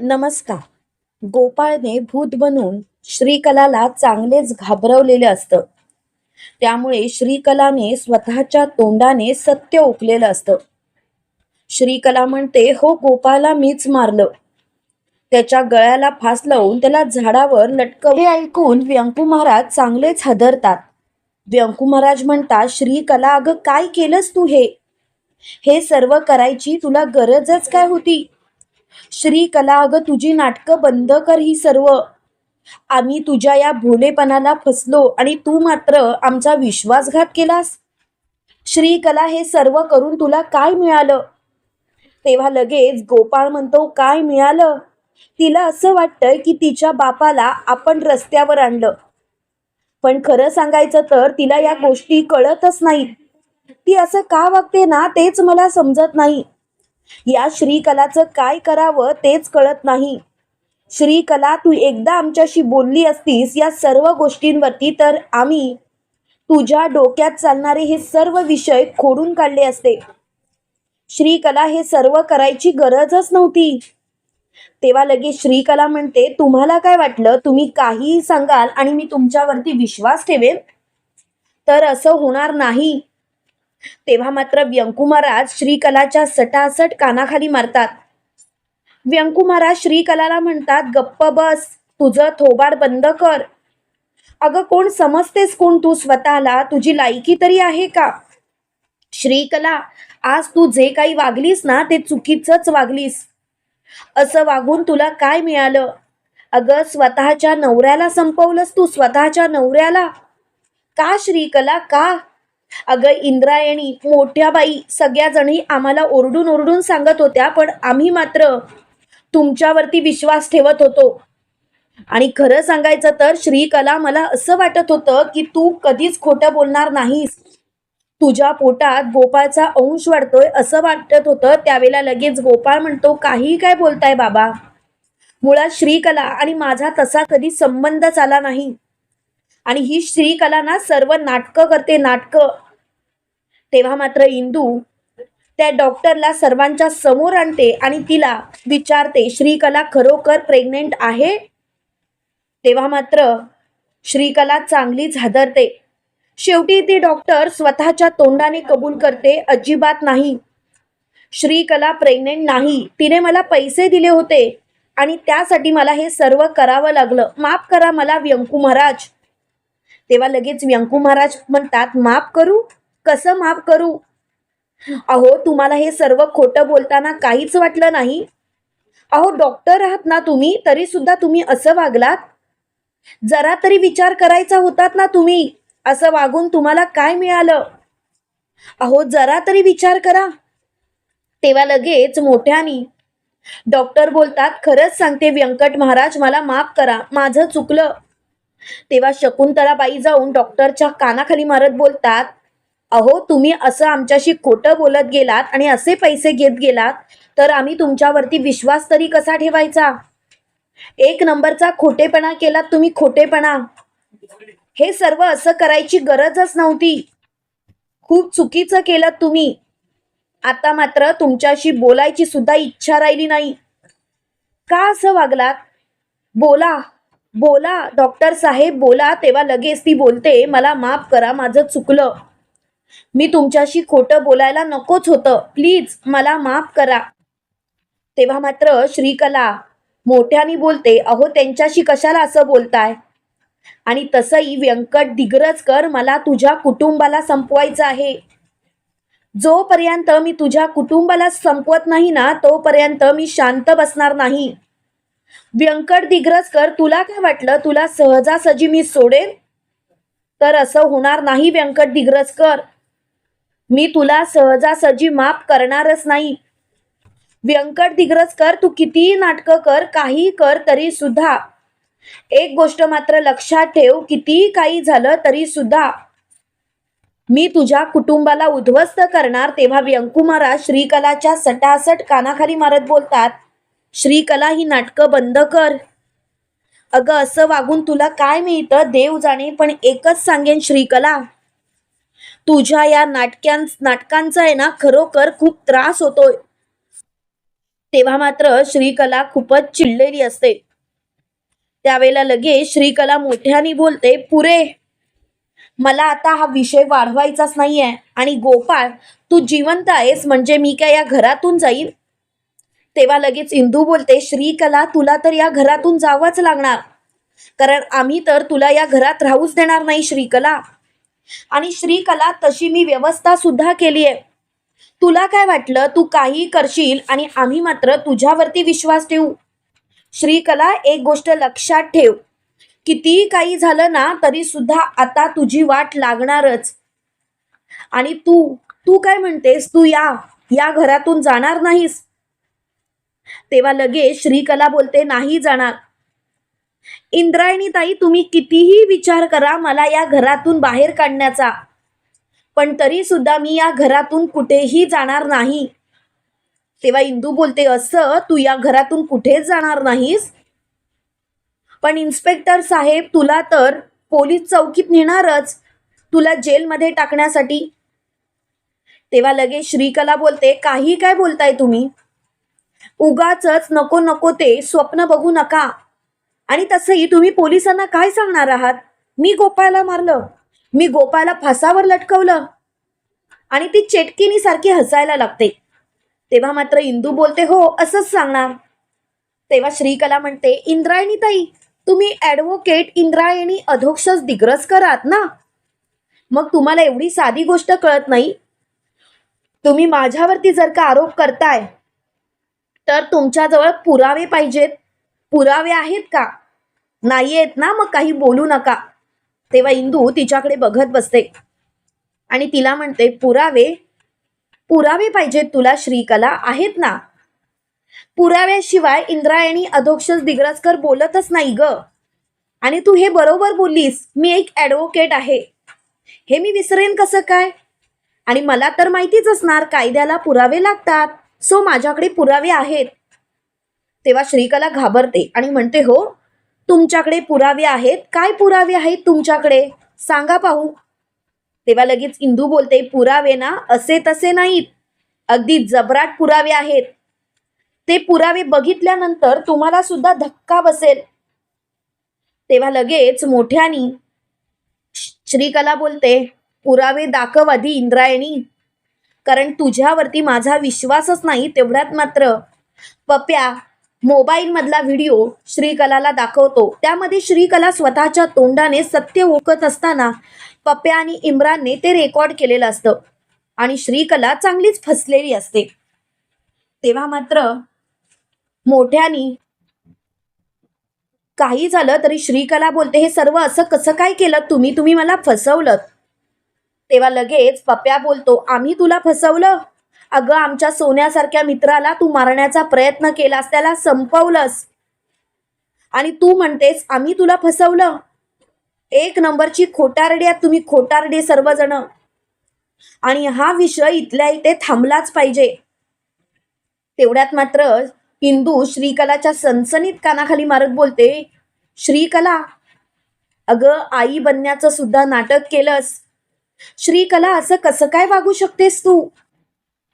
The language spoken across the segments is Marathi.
नमस्कार. गोपाळने भूत बनून श्रीकलाला चांगलेच घाबरवलेले असतं. त्यामुळे श्रीकलाने स्वतःच्या तोंडाने सत्य ओकलेलं असतं. श्रीकला म्हणते हो गोपाळला मीच मारलं. त्याच्या गळ्याला फास लावून त्याला झाडावर लटकव हे ऐकून व्यंकू महाराज चांगलेच हदरतात. व्यंकू महाराज म्हणतात श्रीकला अगं काय केलंस तू हे? हे सर्व करायची तुला गरजच काय होती? श्री कला अगं तुझी नाटकं बंद कर ही सर्व. आम्ही तुझ्या या भोलेपणाला फसलो आणि तू मात्र आमचा विश्वासघात केलास. श्री कला हे सर्व करून तुला काय मिळालं? तेव्हा लगेच गोपाळ म्हणतो काय मिळालं? तिला असं वाटतंय की तिच्या बापाला आपण रस्त्यावर आणलं. पण खरं सांगायचं तर तिला या गोष्टी कळतच नाही ती असं का वागते ना तेच मला समजत नाही. या श्रीकलाचं काय करावं तेच कळत नाही. श्रीकला तू एकदा आमच्याशी बोलली असतीस या सर्व गोष्टींवरती तर आम्ही तुझ्या डोक्यात चालणारे हे सर्व विषय खोडून काढले असते. श्रीकला हे सर्व करायची गरजच नव्हती. तेव्हा लगेच श्रीकला म्हणते तुम्हाला काय वाटलं? तुम्ही काहीही सांगाल आणि मी तुमच्यावरती विश्वास ठेवेन? तर असं होणार नाही. तेव्हा मात्र व्यंकू महाराज श्रीकलाच्या सटासट कानाखाली मारतात. व्यंकू महाराज श्रीकलाला म्हणतात गप्प बस तुझं थोबाड बंद कर. अगं कोण समजतेस कोण तू स्वतःला? तुझी लायकी तरी आहे का? श्रीकला आज तू जे काही वागलीस ना ते चुकीचंच वागलीस. असं वागून तुला काय मिळालं? अगं स्वतःच्या नवऱ्याला संपवलंस तू स्वतःच्या नवऱ्याला? का श्रीकला का? अगं इंद्रायणी मोठ्या बाई सगळ्या जणी आम्हाला ओरडून ओरडून सांगत होत्या पण आम्ही मात्र तुमच्यावरती विश्वास ठेवत होतो. आणि खरं सांगायचं तर श्रीकला मला असं वाटत होतं की तू कधीच खोटं बोलणार नाहीस. तुझ्या पोटात गोपाळचा अंश वाढतोय असं वाटत होतं त्यावेळेला लगेच गोपाळ म्हणतो काही काय बोलताय बाबा? मुळात श्रीकला आणि माझा तसा कधी संबंधच आला नाही. आणि ही श्रीकला ना सर्व नाटकं करते नाटकं. तेव्हा मात्र इंदू त्या डॉक्टरला सर्वांच्या समोर आणते आणि तिला विचारते श्रीकला खरोखर प्रेग्नेंट आहे? तेव्हा मात्र श्रीकला चांगलीच हादरते शेवटी ती डॉक्टर स्वतःच्या तोंडाने कबूल करते अजिबात नाही. श्रीकला प्रेग्नेंट नाही. तिने मला पैसे दिले होते आणि त्यासाठी मला हे सर्व करावं लागलं. माफ करा मला व्यंकू महाराज. तेव्हा लगेच व्यंकू महाराज म्हणतात माफ करू? कसं माफ करू? अहो तुम्हाला हे सर्व खोटं बोलताना काहीच वाटलं नाही? अहो डॉक्टर आहात ना तुम्ही तरी सुद्धा तुम्ही असं वागलात? जरा तरी विचार करायचा होतात ना तुम्ही असं वागून तुम्हाला काय मिळालं? अहो जरा तरी विचार करा. तेव्हा लगेच मोठ्यानी डॉक्टर बोलतात खरंच सांगते व्यंकट महाराज मला माफ करा माझं चुकलं. तेव्हा शकुंतलाबाई जाऊन डॉक्टरच्या कानाखाली मारत बोलतात अहो तुम्ही असं आमच्याशी खोटं बोलत गेलात आणि असे पैसे घेत गेलात तर आम्ही तुमच्यावरती विश्वास तरी कसा ठेवायचा? एक नंबरचा खोटेपणा केलात तुम्ही खोटेपणा. हे सर्व असं करायची गरजच नव्हती. खूप चुकीचं केलं तुम्ही. आता मात्र तुमच्याशी बोलायची सुद्धा इच्छा राहिली नाही. का असं वागलात? बोला बोला डॉक्टर साहेब बोला तेव्हा लगेच ती बोलते मला माफ करा माझं चुकलं. मी तुमच्याशी खोटं बोलायला नकोच होतं. प्लीज मला माफ करा. तेव्हा मात्र श्रीकला मोठ्याने बोलते अहो त्यांच्याशी कशाला असं बोलताय? आणि तसंही व्यंकट दिग्रजकर मला तुझ्या कुटुंबाला संपवायचं आहे. जोपर्यंत मी तुझ्या कुटुंबाला संपवत नाही ना तोपर्यंत मी शांत बसणार नाही. व्यंकट दिग्रजकर तुला काय वाटलं? तुला सहजासहजी मी सोडेन? तर असं होणार नाही व्यंकट दिग्रजकर मी तुला सहजासहजी माफ करणारच नाही. व्यंकट दिग्रजकर तू कितीही नाटकं कर काही कर तरी सुद्धा. एक गोष्ट मात्र लक्षात ठेव कितीही काही झालं तरी सुद्धा. मी तुझ्या कुटुंबाला उद्ध्वस्त करणार तेव्हा व्यंकू महाराज श्रीकलाच्या सटासट कानाखाली मारत बोलतात श्रीकला ही नाटकं बंद कर. अगं असं वागून तुला काय मिळतं देव जाणे पण एकच सांगेन श्रीकला. तुझ्या या नाटक्यां नाटकांचा आहे ना खरोखर खूप त्रास होतोय. तेव्हा मात्र श्रीकला खूपच चिडलेली असते. त्यावेळेला लगेच श्रीकला मोठ्याने बोलते पुरे मला आता हा विषय वाढवायचाच नाहीये आणि गोपाळ तू जिवंत आहेस म्हणजे मी काय या घरातून जाईन? तेव्हा लगेच इंदू बोलते श्रीकला तुला तर या घरातून जावंच लागणार. कारण आम्ही तर तुला या घरात राहूच देणार नाही श्रीकला. आणि श्रीकला तशी मी व्यवस्था सुद्धा केली आहे तुला काय वाटलं? तू काही करशील आणि आम्ही मात्र तुझ्यावरती विश्वास ठेवू. श्रीकला एक गोष्ट लक्षात ठेव. कितीही काही झालं ना तरी सुद्धा आता तुझी वाट लागणारच. आणि तू तू काय म्हणतेस? तू या या घरातून जाणार नाहीस. तेव्हा लगेच श्रीकला बोलते नाही जाणार. इंद्रायणी ताई तुम्ही कितीही विचार करा मला या घरातून बाहेर काढण्याचा. पण तरी सुद्धा मी या घरातून कुठेही जाणार नाही. तेव्हा इंदू बोलते असं? तू या घरातून कुठेच जाणार नाहीस? पण इन्स्पेक्टर साहेब तुला तर पोलीस चौकीत नेणारच. तुला जेलमध्ये टाकण्यासाठी. तेव्हा लगेच श्रीकला बोलते काही काय बोलताय तुम्ही? उगाच नको नको ते स्वप्न बघू नका. आणि तसंही तुम्ही पोलिसांना काय सांगणार आहात? मी गोपाळला मारलं. मी गोपाळला फासावर लटकवलं. आणि ती चेटकिनी सारखी हसायला लागते. तेव्हा मात्र इंदू बोलते हो असंच सांगणार. तेव्हा श्रीकला म्हणते इंद्रायणी ताई तुम्ही ॲडव्होकेट इंद्रायणी अधोक्षस दिग्रस करात ना? मग तुम्हाला एवढी साधी गोष्ट कळत नाही? तुम्ही माझ्यावरती जर का आरोप करताय तर तुमच्याजवळ पुरावे पाहिजेत. पुरावे आहेत का? नाही आहेत ना मग काही बोलू नका. तेव्हा इंदू तिच्याकडे बघत बसते. आणि तिला म्हणते पुरावे पुरावे पाहिजेत तुला श्रीकला आहेत ना? पुराव्याशिवाय इंद्रायणी अधोक्षस दिग्रजकर बोलतच नाही ग. आणि तू हे बरोबर बोललीस मी एक ॲडव्होकेट आहे. हे मी विसरेन कसं काय? आणि मला तर माहितीच असणार कायद्याला पुरावे लागतात. सो माझ्याकडे पुरावे आहेत. तेव्हा श्रीकला घाबरते आणि म्हणते हो तुमच्याकडे पुरावे आहेत. काय पुरावे आहेत तुमच्याकडे? सांगा पाहू. तेव्हा लगेच इंदू बोलते पुरावे ना असे तसे नाहीत. अगदी जबराट पुरावे आहेत. ते पुरावे बघितल्यानंतर तुम्हाला सुद्धा धक्का बसेल. तेव्हा लगेच मोठ्यानी श्रीकला बोलते पुरावे दाखव आधी इंद्रायणी. कारण तुझ्यावरती माझा विश्वासच नाही तेवढ्यात मात्र. पप्या मोबाईल मधला व्हिडिओ श्रीकलाला दाखवतो. त्यामध्ये श्रीकला स्वतःच्या तोंडाने सत्य ओळखत असताना पप्या आणि इम्रानने ते रेकॉर्ड केलेलं असतं आणि श्रीकला चांगलीच फसलेली असते. तेव्हा मात्र मोठ्यानी काही झालं तरी श्रीकला बोलते हे सर्व असं कसं काय केलं तुम्ही? तुम्ही मला फसवलं तेव्हा लगेच पप्या बोलतो आम्ही तुला फसवलं? अगं आमच्या सोन्यासारख्या मित्राला तू मारण्याचा प्रयत्न केलास त्याला संपवलंस. आणि तू म्हणतेस आम्ही तुला फसवलं. एक नंबरची खोटारडी आहात तुम्ही खोटारडे सर्वजण. आणि हा विषय इथल्या इथे थांबलाच पाहिजे. तेवढ्यात मात्र हिंदू श्रीकलाच्या सनसनीत कानाखाली मारत बोलते श्रीकला अगं आई बनण्याचं सुद्धा नाटक केलंस. श्रीकला असं कसं काय वागू शकतेस तू?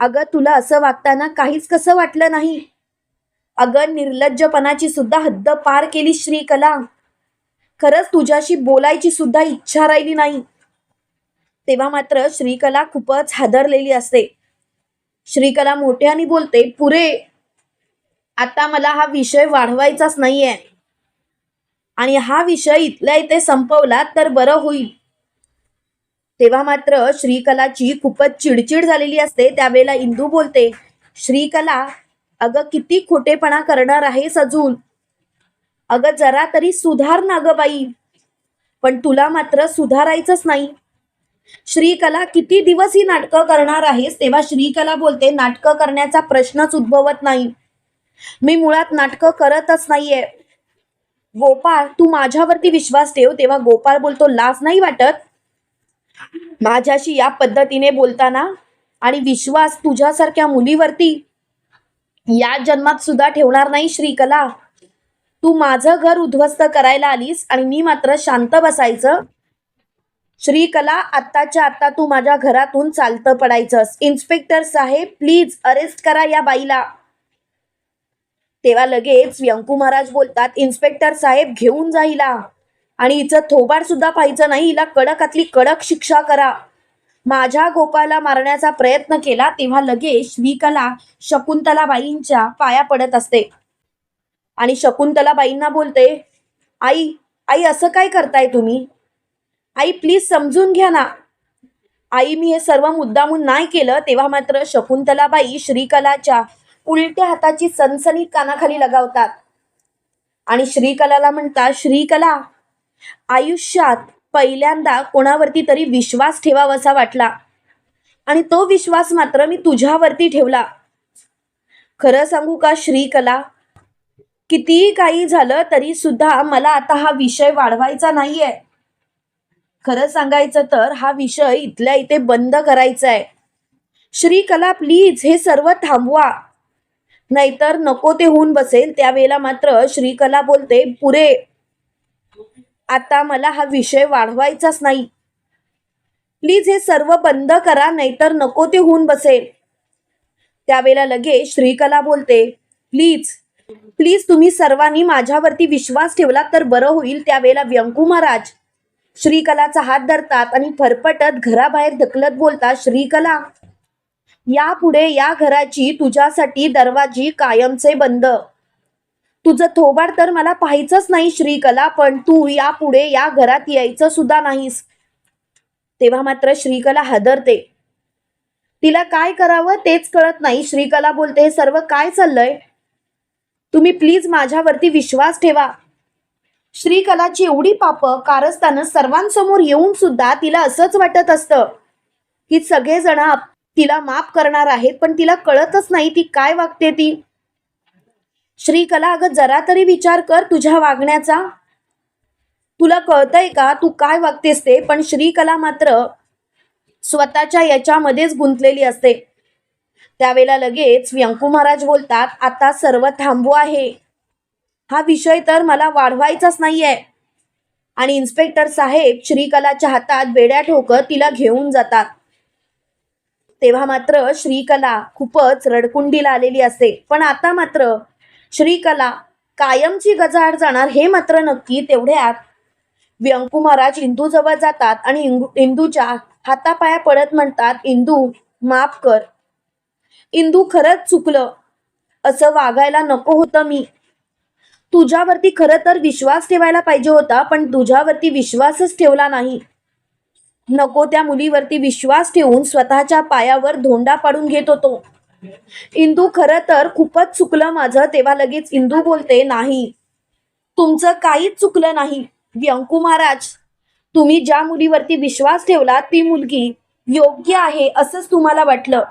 अगं तुला असं वागताना काहीच कसं वाटलं नाही? अगं निर्लज्जपणाची सुद्धा हद्द पार केली श्रीकला. खरंच तुझ्याशी बोलायची सुद्धा इच्छा राहिली नाही. तेव्हा मात्र श्रीकला खूपच हादरलेली असते. श्रीकला मोठ्याने बोलते पुरे आता मला हा विषय वाढवायचाच नाहीये. आणि हा विषय इथल्या इथे संपवला तर बरं होईल. तेव्हा मात्र श्रीकलाची खूपच चिडचिड झालेली असते त्यावेळेला इंदू बोलते श्रीकला अगं किती खोटेपणा करणार आहेस अजून? अगं जरा तरी सुधार ना ग बाई पण तुला मात्र सुधारायचंच नाही. श्रीकला किती दिवस ही नाटकं करणार आहेस? तेव्हा श्रीकला बोलते नाटकं करण्याचा प्रश्नच उद्भवत नाही. मी मुळात नाटकं करतच नाहीये. गोपाळ तू माझ्यावरती विश्वास ठेव. तेव्हा गोपाळ बोलतो लाज नाही वाटत? माझ्याशी या पद्धतीने बोलताना आणि विश्वास तुझ्यासारख्या मुलीवरती या जन्मात सुद्धा ठेवणार नाही श्रीकला. तू माझं घर उद्ध्वस्त करायला आलीस आणि मी मात्र शांत बसायचं. श्रीकला आत्ताच्या आत्ता तू माझ्या घरातून चालतं पडायचंस. इन्स्पेक्टर साहेब प्लीज अरेस्ट करा या बाईला. तेव्हा लगेच व्यंकू महाराज बोलतात इन्स्पेक्टर साहेब घेऊन जाईला आणि हिचं थोबाड सुद्धा पाहिजे नाही. हिला कडकातली कडक शिक्षा करा. माझ्या गोपाला मारण्याचा प्रयत्न केला तेव्हा लगेच श्रीकला शकुंतलाबाईंच्या पाया पडत असते. आणि शकुंतलाबाईंना बोलते आई आई असं काय करताय तुम्ही? आई प्लीज समजून घ्या ना. आई मी हे सर्व मुद्दामून नाही केलं तेव्हा मात्र शकुंतलाबाई श्रीकलाच्या उलट्या हाताची सनसनी कानाखाली लगावतात. आणि श्रीकलाला म्हणतात श्रीकला आयुष्यात पहिल्यांदा कोणावरती तरी विश्वास ठेवावासा वाटला. आणि तो विश्वास मात्र मी तुझ्यावरती ठेवला. खरं सांगू का श्रीकला? कितीही काही झालं तरी सुद्धा मला आता हा विषय वाढवायचा नाहीये. खरं सांगायचं तर हा विषय इथल्या इथे बंद करायचा आहे श्रीकला प्लीज हे सर्व थांबवा. नाहीतर नको ते होऊन बसेल. त्यावेळेला मात्र श्रीकला बोलते पुरे आता मला हा विषय वाढवायचाच नाही. प्लीज हे सर्व बंद करा नाहीतर नको ते होऊन बसेल. त्यावेळेला लगेच श्रीकला बोलते प्लीज प्लीज तुम्ही सर्वांनी माझ्यावरती विश्वास ठेवला तर बरं होईल त्यावेळेला व्यंकू महाराज. श्रीकलाचा हात धरतात आणि फरफटत घराबाहेर ढकलत बोलतात श्रीकला यापुढे या घराची तुझ्यासाठी दरवाजी कायमचे बंद. तुझं थोबाड तर मला पाहायचंच नाही श्रीकला पण तू यापुढे या घरात यायचं सुद्धा नाहीस. तेव्हा मात्र श्रीकला हादरते. तिला काय करावं तेच कळत नाही. श्रीकला बोलते हे सर्व काय चाललंय? तुम्ही प्लीज माझ्यावरती विश्वास ठेवा. श्रीकलाची एवढी पाप कारस्थानं सर्वांसमोर येऊन सुद्धा तिला असंच वाटत असतं की सगळेजण आप- तिला माफ करणार आहेत पण तिला कळतच नाही ती काय वागते ती. श्रीकला अगं जरा तरी विचार कर तुझ्या वागण्याचा. तुला कळतंय का? तू काय वागतेस ते? पण श्रीकला मात्र स्वतःच्या याच्यामध्येच गुंतलेली असते. त्यावेळेला लगेच व्यंकू महाराज बोलतात आता सर्व थांबू आहे. हा विषय तर मला वाढवायचाच नाहीये. आणि इन्स्पेक्टर साहेब श्रीकलाच्या हातात बेड्या ठोकत तिला घेऊन जातात. तेव्हा मात्र श्रीकला खूपच रडकुंडीला आलेली असते. पण आता मात्र श्रीकला कायमची गजाआड जाणार हे मात्र नक्की तेवढ्यात व्यंकू महाराज इंदूजवळ जातात आणि इंदू- इंदूच्या हातापाया पडत म्हणतात इंदू माफ कर. इंदू खरंच चुकलं. असं वागायला नको होतं मी. तुझ्यावरती खरं तर विश्वास ठेवायला पाहिजे होता पण तुझ्यावरती विश्वासच ठेवला नाही. नको त्या मुलीवरती विश्वास ठेवून स्वतःच्या पायावर धोंडा पाडून घेत होतो. इंदू खरं तर खूपच चुकलं माझं तेव्हा लगेच इंदू बोलते नाही तुमचं काहीच चुकलं नाही. व्यंकू महाराज तुम्ही ज्या मुलीवरती विश्वास ठेवला ती मुलगी योग्य आहे असंच तुम्हाला वाटलं.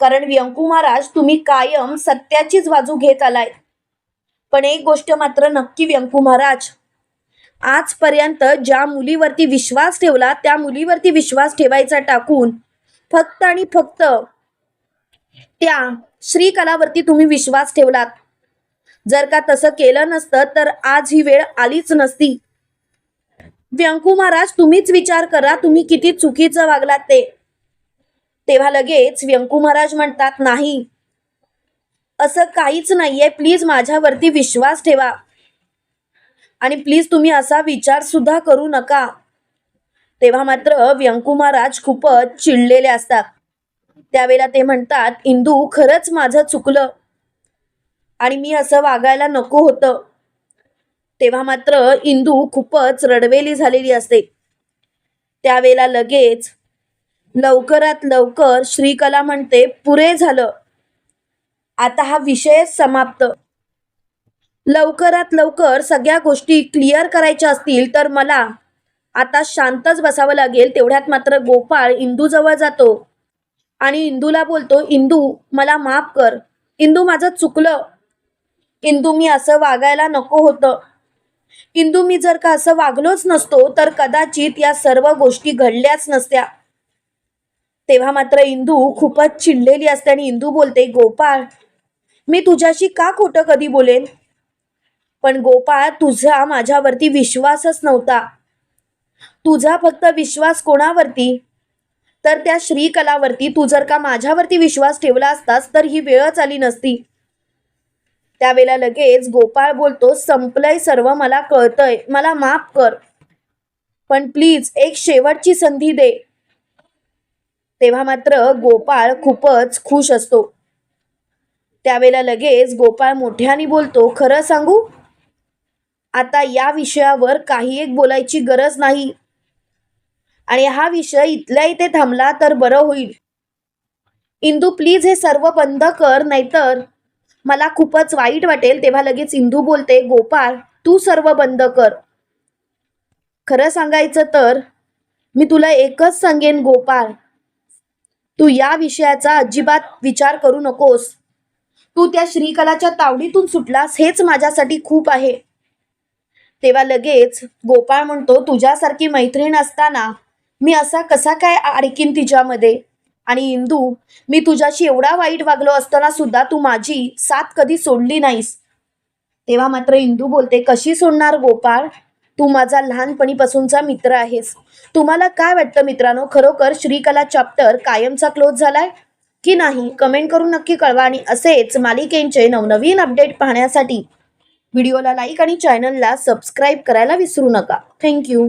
कारण व्यंकू महाराज तुम्ही कायम सत्याचीच बाजू घेत आलाय. पण एक गोष्ट मात्र नक्की व्यंकू महाराज आजपर्यंत ज्या मुलीवरती विश्वास ठेवला त्या मुलीवरती विश्वास ठेवायचा टाकून फक्त आणि फक्त त्या श्रीकलावरती तुम्ही विश्वास ठेवलात. जर का तसं केलं नसतं तर आज ही वेळ आलीच नसती. व्यंकू महाराज तुम्हीच विचार करा तुम्ही किती चुकीचं वागलात ते. तेव्हा लगेच व्यंकू महाराज म्हणतात नाही. असं काहीच नाहीये. प्लीज माझ्यावरती विश्वास ठेवा. आणि प्लीज तुम्ही असा विचार सुद्धा करू नका. तेव्हा मात्र व्यंकू महाराज खूपच चिडलेले असतात. त्यावेळेला ते म्हणतात इंदू खरंच माझं चुकलं आणि मी असं वागायला नको होतं. तेव्हा मात्र इंदू खूपच रडवेली झालेली असते. त्यावेळेला लगेच लवकरात लवकर श्रीकला म्हणते पुरे झालं. आता हा विषय समाप्त. लवकरात लवकर सगळ्या गोष्टी क्लिअर करायच्या असतील तर मला आता शांतच बसावं लागेल. तेवढ्यात मात्र गोपाळ इंदूजवळ जातो. आणि इंदूला बोलतो इंदू मला माफ कर. इंदू माझं चुकलं. इंदू मी असं वागायला नको होतं. इंदू मी जर का असं वागलोच नसतो तर कदाचित या सर्व गोष्टी घडल्याच नसत्या. तेव्हा मात्र इंदू खूपच चिडलेली असते आणि इंदू बोलते गोपाळ मी तुझ्याशी का खोटं कधी बोलेन? पण गोपाळ तुझा माझ्यावरती विश्वासच नव्हता. तुझा फक्त विश्वास कोणावरती? तर त्या श्रीकलावरती तू जर का माझ्यावरती विश्वास ठेवला असतास तर ही वेळच आली नसती. त्यावेळेला लगेच गोपाळ बोलतो संपलंय सर्व मला कळतंय. मला माफ कर. पण प्लीज एक शेवटची संधी दे. तेव्हा मात्र गोपाळ खूपच खुश असतो. त्यावेळेला लगेच गोपाळ मोठ्याने बोलतो खरं सांगू? आता या विषयावर काही एक बोलायची गरज नाही. आणि हा विषय इथल्या इथे थांबला तर बरं होईल. इंदू प्लीज हे सर्व बंद कर नाहीतर मला खूपच वाईट वाटेल. तेव्हा लगेच इंदू बोलते गोपाळ तू सर्व बंद कर. खरं सांगायचं तर मी तुला एकच सांगेन गोपाळ तू या विषयाचा अजिबात विचार करू नकोस. तू त्या श्रीकलाच्या तावडीतून सुटलास हेच माझ्यासाठी खूप आहे. तेव्हा लगेच गोपाळ म्हणतो तुझ्यासारखी मैत्रीण असताना मी असा कसा काय अडकीन तिच्यामध्ये? आणि इंदू मी तुझ्याशी एवढा वाईट वागलो असताना सुद्धा तू माझी साथ कधी सोडली नाहीस. तेव्हा मात्र इंदू बोलते कशी सोडणार गोपाळ? तू माझा लहानपणीपासूनचा मित्र आहेस. तुम्हाला काय वाटतं मित्रांनो? खरोखर श्रीकला चॅप्टर कायमचा क्लोज झालाय? की नाही? कमेंट करून नक्की कळवा आणि असेच मालिकेंचे नवनवीन अपडेट पाहण्यासाठी. व्हिडिओला लाईक आणि चॅनलला सबस्क्राईब करायला विसरू नका. थँक्यू